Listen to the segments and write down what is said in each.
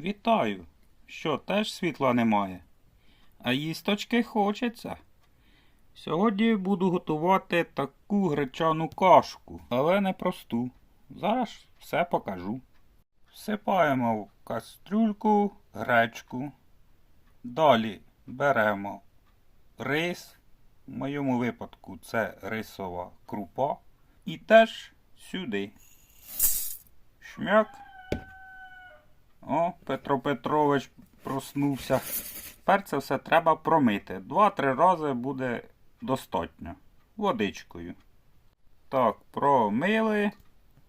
Вітаю. Що, теж світла немає? А їсточки хочеться. Сьогодні буду готувати таку гречану кашку, але не просту. Зараз все покажу. Всипаємо в кастрюльку гречку. Далі беремо рис. В моєму випадку це рисова крупа. І теж сюди. Шмяк. О, Петро Петрович проснувся. Тепер це все треба промити. Два-три рази буде достатньо. Водичкою. Так, промили.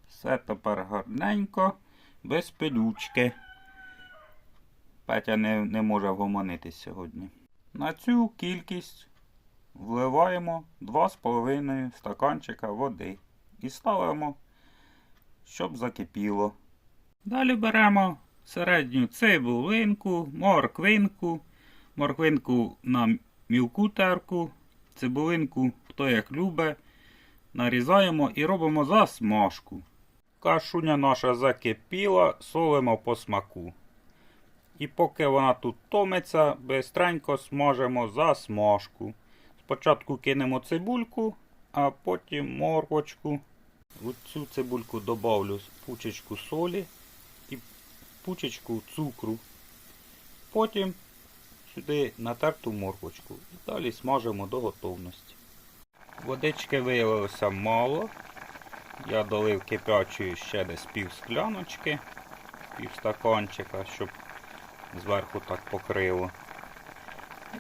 Все тепер гарненько, без пилючки. Петя не, не може вгомонитись сьогодні. На цю кількість вливаємо 2,5 стаканчика води і ставимо, щоб закипіло. Далі беремо середню цибулинку, морквинку, морквинку на мілку терку, цибулинку, хто як любить, нарізаємо і робимо засмажку. Кашуня наша закипіла, солимо по смаку. І поки вона тут томиться, бистренько смажемо засмажку. Спочатку кинемо цибульку, а потім морквочку. В цю цибульку добавлю пучечку солі пучечку цукру. Потім сюди натерту морквочку. І далі смажимо до готовності. Водички виявилося мало. Я долив кипячої ще десь пів скляночки, пів стаканчика, щоб зверху так покрило.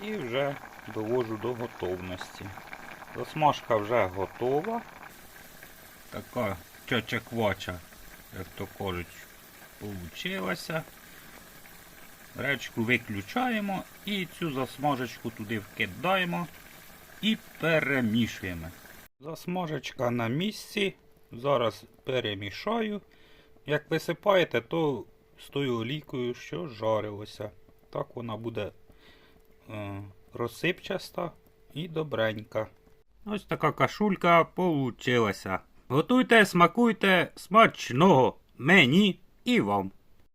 І вже довожу до готовності. Засмажка вже готова. Така чача квача, як то кажуть, получилася. Речку виключаємо і цю засмажечку туди вкидаємо і перемішуємо. Засмажечка на місці. Зараз перемішаю. Як висипаєте, то з тою олійкою, що жарилося. Так вона буде е, розсипчаста і добренька. Ось така кашулька получилася. Готуйте, смакуйте, смачного мені і вам.